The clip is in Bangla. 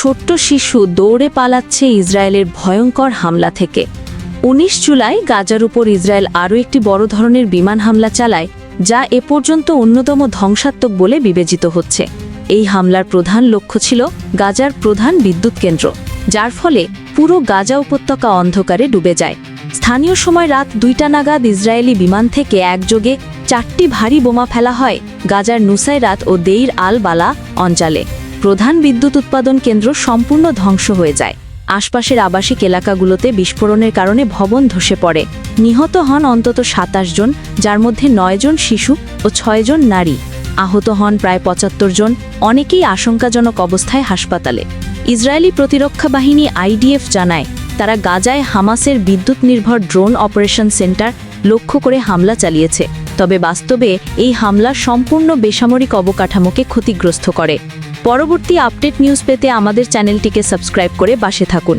ছোট্ট শিশু দৌড়ে পালাচ্ছে ইসরায়েলের ভয়ঙ্কর হামলা থেকে। উনিশ জুলাই গাজার উপর ইসরায়েল আরও একটি বড় ধরনের বিমান হামলা চালায়, যা এ পর্যন্ত অন্যতম ধ্বংসাত্মক বলে বিবেচিত হচ্ছে। এই হামলার প্রধান লক্ষ্য ছিল গাজার প্রধান বিদ্যুৎ কেন্দ্র, যার ফলে পুরো গাজা উপত্যকা অন্ধকারে ডুবে যায়। স্থানীয় সময় রাত দুইটা নাগাদ ইসরায়েলি বিমান থেকে একযোগে চারটি ভারী বোমা ফেলা হয় গাজার নুসাইরাত ও দেইর আল বালা অঞ্চলে। প্রধান বিদ্যুৎ উৎপাদন কেন্দ্র সম্পূর্ণ ধ্বংস হয়ে যায়। আশপাশের আবাসিক এলাকাগুলোতে বিস্ফোরণের কারণে ভবন ধসে পড়ে। নিহত হন অন্তত সাতাশ জন, যার মধ্যে নয় জন শিশু ও ছয় জন নারী। আহত হন প্রায় পঁচাত্তর জন, অনেকেই আশঙ্কাজনক অবস্থায় হাসপাতালে। ইসরায়েলি প্রতিরক্ষা বাহিনী আইডিএফ জানায়, তারা গাজায় হামাসের বিদ্যুৎ নির্ভর ড্রোন অপারেশন সেন্টার লক্ষ্য করে হামলা চালিয়েছে। তবে বাস্তবে এই হামলা সম্পূর্ণ বেসামরিক অবকাঠামোকে ক্ষতিগ্রস্ত করে। পরবর্তী আপডেট নিউজ পেতে আমাদের চ্যানেলটিকে সাবস্ক্রাইব করে বাসে থাকুন।